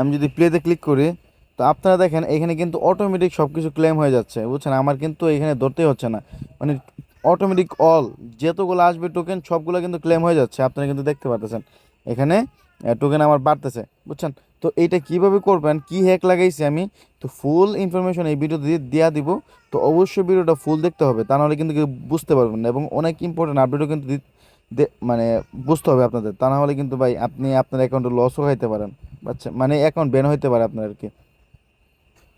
আমি যদি প্লেতে ক্লিক করি, তো আপনারা দেখেন এখানে কিন্তু অটোমেটিক সব কিছু ক্লেম হয়ে যাচ্ছে, বুঝছেন? আমার কিন্তু এখানে ধরতেই হচ্ছে না। মানে অটোমেটিক অল যতগুলো আসবে টোকেন সবগুলো কিন্তু ক্লেম হয়ে যাচ্ছে, আপনারা কিন্তু দেখতে পারতেছেন। এখানে টোকেন আমার বাড়তেছে, বুঝছেন? তো এইটা কীভাবে করবেন, কি হ্যাক লাগাইছি আমি, তো ফুল ইনফরমেশন এই ভিডিওতে দিয়ে দেওয়া দিব। তো অবশ্যই ভিডিওটা ফুল দেখতে হবে, তা নাহলে কিন্তু বুঝতে পারবেন না, এবং অনেক ইম্পর্টেন্ট আপডেটও কিন্তু মানে বুঝতে হবে আপনাদের, তা নাহলে কিন্তু ভাই আপনি আপনার অ্যাকাউন্টে লসও খাইতে পারেন। আচ্ছা মানে অ্যাকাউন্ট ব্যান হইতে পারে আপনার আর কি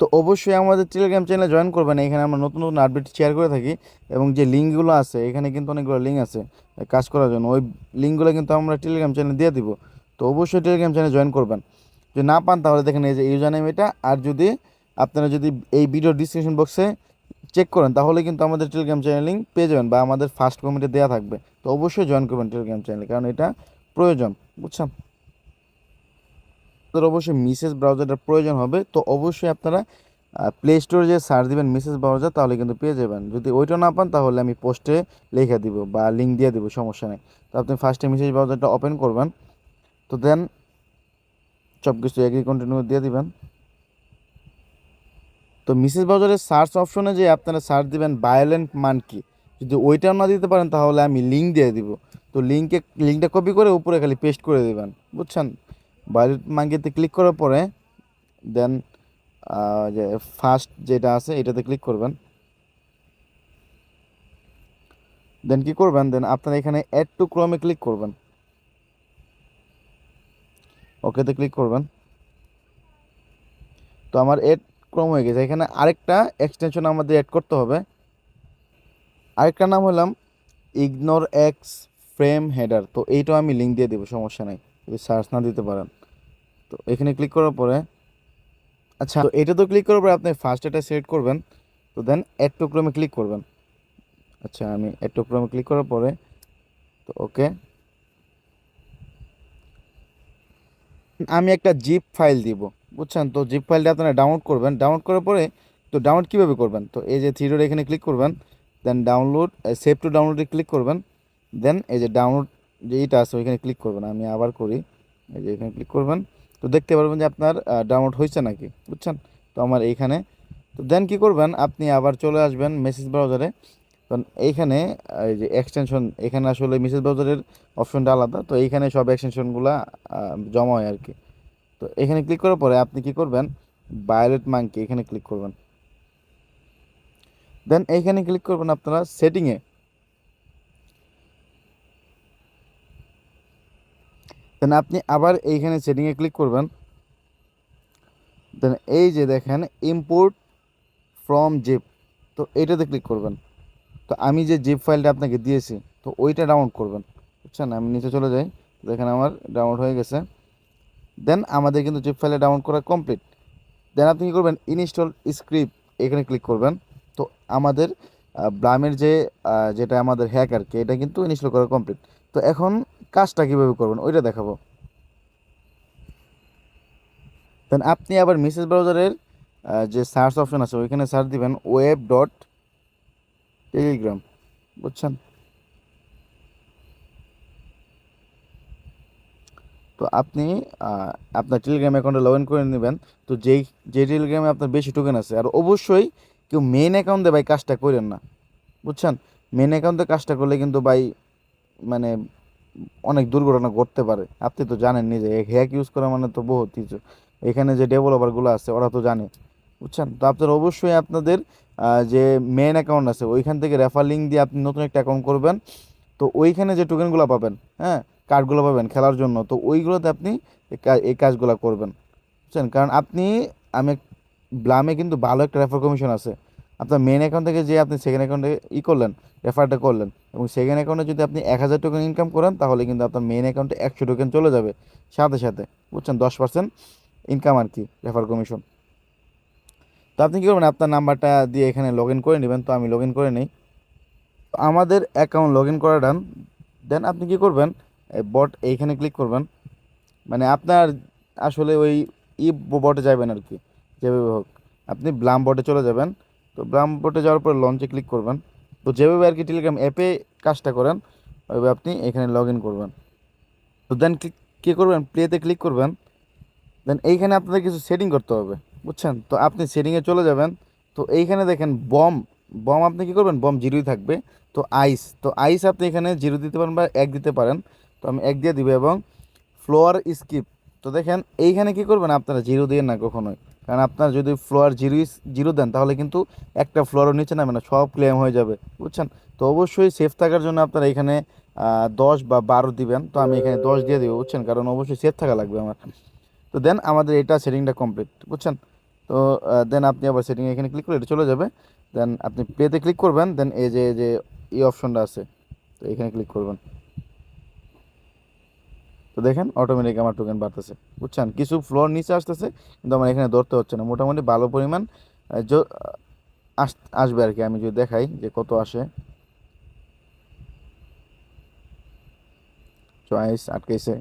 তো অবশ্যই আমাদের টেলিগ্রাম চ্যানেলে জয়েন করবেন, এখানে আমরা নতুন নতুন আপডেট শেয়ার করে থাকি এবং যে লিঙ্কগুলো আছে, এখানে কিন্তু অনেকগুলো লিঙ্ক আছে কাজ করার জন্য, ওই লিঙ্কগুলো কিন্তু আমরা টেলিগ্রাম চ্যানেলে দিয়ে দিব। তো অবশ্যই টেলিগ্রাম চ্যানেলে জয়েন করবেন। যদি না পান তাহলে দেখেন এই যে ইউজার নেম এটা, আর যদি আপনারা যদি এই ভিডিও ডিসক্রিপশন বক্সে চেক করেন, তাহলে কিন্তু আমাদের টেলিগ্রাম চ্যানেল লিঙ্ক পেয়ে যাবেন বা আমাদের ফার্স্ট কমেন্টে দেওয়া থাকবে। তো অবশ্যই জয়েন করবেন টেলিগ্রাম চ্যানেলে কারণ এটা প্রয়োজন, বুঝছেন? আপনাদের অবশ্যই মিসেস ব্রাউজারটার প্রয়োজন হবে, তো অবশ্যই আপনারা প্লে স্টোরে যে সার্চ দিবেন মিসেস ব্রাউজার, তাহলে কিন্তু পেয়ে যাবেন। যদি ওইটা না পান, তাহলে আমি পোস্টে লিখে দিব বা লিঙ্ক দিয়ে দিব, সমস্যা নেই। তো আপনি ফার্স্টে মিসেস ব্রাউজারটা ওপেন করবেন, তো দেন সব কিছু এগ্রি কন্টিনিউ দিয়ে দিবেন। তো মিসেস ব্রাউজারের সার্চ অপশনে যে আপনারা সার্চ দিবেন ভায়োলেন্ট মান কি যদি ওইটাও না দিতে পারেন, তাহলে আমি লিঙ্ক দিয়ে দিব। তো লিঙ্কে লিঙ্কটা কপি করে উপরে খালি পেস্ট করে দিবেন, বুঝছেন? ভায়োলেন্ট মাঙ্কিতে ক্লিক করার পরে দেন যে ফার্স্ট যেটা আছে, এটাতে ক্লিক করবেন। দেন কি করবেন? দেন আপনারা এখানে অ্যাড টু ক্রমে ক্লিক করবেন। ওকেতে ক্লিক করবেন। তো আমার এড ক্রম হয়ে গেছে। এখানে আরেকটা এক্সটেনশন আমাদের অ্যাড করতে হবে। আরেকটা নাম হলাম ইগনোর এক্স ফ্রেম হেডার তো এইটাও আমি লিঙ্ক দিয়ে দেবো, সমস্যা নেই। যদি সার্চ না দিতে পারেন। তো এখানে ক্লিক করার পরে আচ্ছা তো এটা তো ক্লিক করার পরে আপনি ফার্স্ট এটা সিলেক্ট করবেন, তো then add to Chrome click করবেন। আচ্ছা আমি অ্যাড টু ক্রমে ক্লিক করার পরে, তো ওকে আমি একটা জিপ ফাইল দিব, বুঝছেন? তো জিপ ফাইলটা আপনারা ডাউনলোড করবেন। ডাউনলোড করার পরে, তো ডাউনলোড কীভাবে করবেন? তো এই যে থ্রিডোর এখানে ক্লিক করবেন দেন ডাউনলোড সেভ টু ডাউনলোডে ক্লিক করবেন দেন এই যে ডাউনলোড যে এইটা আছে ওইখানে ক্লিক করবেন। আমি আবার করি, এই যে এখানে ক্লিক করবেন। তো দেখতে পারবেন যে আপনার ডাউনলোড হয়েছে নাকি, বুঝছেন? তো আমার এইখানে, তো দেন কি করবেন, আপনি আবার চলে আসবেন মেসেজ ব্রাউজারে কারণ এইখানে, এই যে এক্সটেনশন এখানে আসলে মেসেজ ব্রাউজারের অপশনটা আলাদা, তো এইখানে সব এক্সটেনশনগুলো জমা হয় আর কি তো এখানে ক্লিক করার পরে আপনি কি করবেন বায়োলেট মাঙ্কি এখানে ক্লিক করবেন। দেন এইখানে ক্লিক করবেন আপনারা সেটিংয়ে দেন আপনি আবার এইখানে সেটিংয়ে ক্লিক করবেন। দেন এই যে দেখেন ইম্পোর্ট ফ্রম জিপ তো এইটাতে ক্লিক করবেন। তো আমি যে জিপ ফাইলটা আপনাকে দিয়েছি, তো ওইটা ডাউনলোড করবেন। বুঝছেন? আমি নিচে চলে যাই, দেখেন আমার ডাউনলোড হয়ে গেছে। দেন আমাদের কিন্তু জিপ ফাইলে ডাউনলোড করা কমপ্লিট দেন আপনি কী করবেন? ইনস্টল স্ক্রিপ্ট এখানে ক্লিক করবেন। তো আমাদের ব্লামের যে যেটা আমাদের হ্যাক আর কি, এটা কিন্তু ইনস্টল করা কমপ্লিট তো এখন কাজটা কীভাবে করবেন ওইটা দেখাবো। দেন আপনি আবার মেসেজ ব্রাউজারের যে সার্চ অপশন আছে, ওইখানে সার্চ দিবেন ওয়েব ডট টেলিগ্রাম বুঝছেন? তো আপনি আপনার টেলিগ্রাম অ্যাকাউন্টে লগ ইন করে নেবেন। তো যেই, যে টেলিগ্রামে আপনার বেশি টোকেন আছে, আর অবশ্যই কেউ মেন অ্যাকাউন্টে ভাই কাজটা করেন না, বুঝছেন? মেন অ্যাকাউন্টে কাজটা করলে কিন্তু ভাই মানে অনেক দুর্ঘটনা ঘটতে পারে। আপনি তো জানেন নিজে হ্যাক ইউজ করা মানে তো বহুত কিছু। এখানে যে ডেভেলপারগুলো আছে, ওরা তো জানে, বুঝছেন? তো আপনার অবশ্যই আপনাদের যে মেন অ্যাকাউন্ট আছে, ওইখান থেকে রেফার লিঙ্ক দিয়ে আপনি নতুন একটা অ্যাকাউন্ট করবেন। তো ওইখানে যে টোকেনগুলো পাবেন হ্যাঁ কার্ডগুলো পাবেন খেলার জন্য, তো ওইগুলোতে আপনি এই কাজগুলো করবেন, বুঝছেন? কারণ আপনি, আমি ব্লামে কিন্তু ভালো একটা রেফার কমিশন আছে। আপনার মেন অ্যাকাউন্ট থেকে যে আপনি সেকেন্ড অ্যাকাউন্টে ই করলেন রেফারটা করলেন, এবং সেকেন্ড অ্যাকাউন্টে যদি আপনি এক হাজার টোকেন ইনকাম করেন, তাহলে কিন্তু আপনার মেন অ্যাকাউন্টে একশো টোকেন চলে যাবে। সাথে সাথে, বুঝছেন? দশ পার্সেন্ট ইনকাম আর কি রেফার কমিশন তো আপনি কী করবেন? আপনার নাম্বারটা দিয়ে এখানে লগ ইন করে নেবেন। তো আমি লগ ইন করে নিই। তো আমাদের অ্যাকাউন্ট লগ ইন করা ডান দেন আপনি কী করবেন? বট এইখানে ক্লিক করবেন। মানে আপনার আসলে ওই ই বটে যাবেন আর কি। যেভাবে হোক। আপনি ব্লাম বটে চলে যাবেন। তো ব্লাম বটে যাওয়ার পর লঞ্চে ক্লিক করবেন। তো যেভাবে আর কি টেলিগ্রাম অ্যাপে কাজটা করেন, ওইভাবে আপনি এখানে লগ ইন করবেন। তো দেন ক্লিক কী করবেন? প্লেতে ক্লিক করবেন। দেন এইখানে আপনাদের কিছু সেটিং করতে হবে, বুঝছেন? তো আপনি সেটিংয়ে চলে যাবেন। তো এইখানে দেখেন বম বম আপনি কি করবেন? বম জিরোই থাকবে। তো আইস তো আইস আপনি এখানে জিরো দিতে পারেন বা এক দিতে পারেন। তো আমি এক দিয়ে দিব এবং ফ্লোয়ার স্কিপ তো দেখেন, এইখানে কি করবেন আপনারা? জিরো দিয়ে না কখনোই। কারণ আপনার যদি ফ্লোয়ার জিরো জিরো দেন, তাহলে কিন্তু একটা ফ্লোয়ারও নিচে নামে না, সব ক্লেম হয়ে যাবে। বুঝছেন? তো অবশ্যই সেফ থাকার জন্য আপনারা এখানে দশ বা বারো দিবেন। তো আমি এখানে দশ দিয়ে দেবো, বুঝছেন? কারণ অবশ্যই সেফ থাকা লাগবে আমার। তো দেন আমাদের এটা সেটিংটা কমপ্লিট বুঝছেন? তো দেন আপনি আবার সেটিং এখানে ক্লিক করে এটা চলে যাবে। দেন আপনি প্লেতে ক্লিক করবেন, দেন এই যে এই যে, এই অপশনটা আছে, তো এখানে ক্লিক করবেন। তো দেখেন অটোমেটিক আমার টোকেন বাড়তেছে। বুঝছেন? কিছু ফ্লোর নিচে আসতেছে, কিন্তু আমার এখানে ধরতে হচ্ছে না। মোটামুটি ভালো পরিমাণ আস- আসবে আর কি আমি যদি দেখাই যে কত আসে। চয়েস আটকেছে।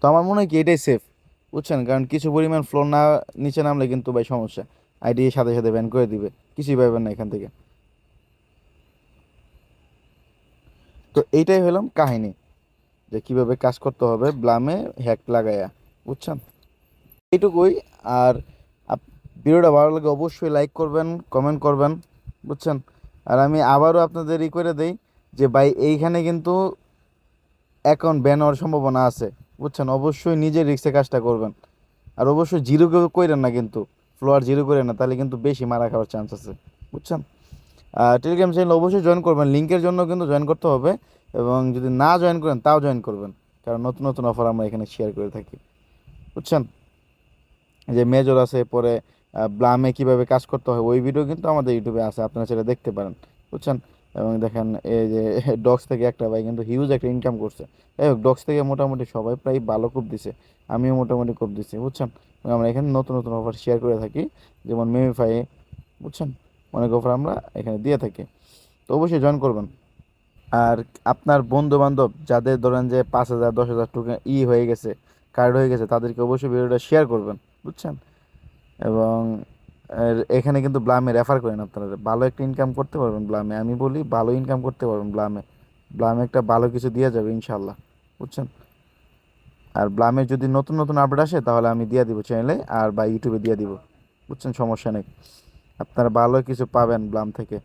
তো আমার মনে হয় কি এটাই সেফ বুঝছেন? কারণ কিছু পরিমাণ ফ্লোর না, নিচে নামলে কিন্তু ভাই সমস্যা। আইডি সাথে সাথে ব্যান করে দিবে। কিছুই পাবেন না এখান থেকে। তো এইটাই হলাম কাহিনী। যে কীভাবে কাজ করতে হবে, ব্লামে হ্যাক লাগায়া, বুঝছেন? এইটুকুই, আর ভিডিওটা ভালো লাগে অবশ্যই লাইক করবেন কমেন্ট করবেন, বুঝছেন? আর আমি আবারও আপনাদের ই করে দেই যে ভাই, এইখানে কিন্তু অ্যাকাউন্ট ব্যান হওয়ার সম্ভাবনা আছে, বুঝছেন? অবশ্যই নিজের রিক্সে কাজটা করবেন। আর অবশ্যই জিরো করেন না কিন্তু ফ্লোয়ার জিরো করেন না, তাহলে কিন্তু বেশি মারা খাওয়ার চান্স আছে, বুঝছেন? টেলিগ্রাম চ্যানেল অবশ্যই জয়েন করবেন লিঙ্কের জন্য কিন্তু জয়েন করতে হবে। এবং যদি না জয়েন করেন, তাও জয়েন করবেন। কারণ নতুন নতুন অফার আমরা এখানে শেয়ার করে থাকি। বুঝছেন? যে মেজর আছে, পরে ব্লামে কীভাবে কাজ করতে হয়, ওই ভিডিও কিন্তু আমাদের ইউটিউবে আছে, আপনারা সেটা দেখতে পারেন। বুঝছেন? এবং দেখেন, এই যে ডক্স থেকে একটা ভাই কিন্তু হিউজ একটা ইনকাম করছে। যাই হোক ডক্স থেকে মোটামুটি সবাই প্রায় ভালো কোপ দিছে। আমিও মোটামুটি কোপ দিচ্ছি বুঝছেন? আমরা এখানে নতুন নতুন অফার শেয়ার করে থাকি, যেমন মেমিফাই বুঝছেন? অনেক অফার আমরা এখানে দিয়ে থাকি। তো অবশ্যই জয়েন করবেন। আর আপনার বন্ধু বান্ধব যাদের ধরেন যে পাঁচ হাজার, দশ হাজার টাকা ই হয়ে গেছে কার্ড হয়ে গেছে, তাদেরকে অবশ্যই ভিডিওটা শেয়ার করবেন, বুঝছেন? এবং এখানে কিন্তু ব্লামে রেফার করেন আপনারা। ভালো একটা ইনকাম করতে পারবেন ব্লামে আমি বলি ভালো ইনকাম করতে পারবেন ব্লামে ব্লামে একটা ভালো কিছু দিয়ে যাবে ইনশাল্লাহ বুঝছেন? আর ব্লামে যদি নতুন নতুন আপডেট আসে, তাহলে আমি দিয়ে দিব চ্যানেলে আর বা ইউটিউবে দিয়ে দিব, বুঝছেন? সমস্যা নেই। আপনারা ভালো কিছু পাবেন ব্লাম থেকে।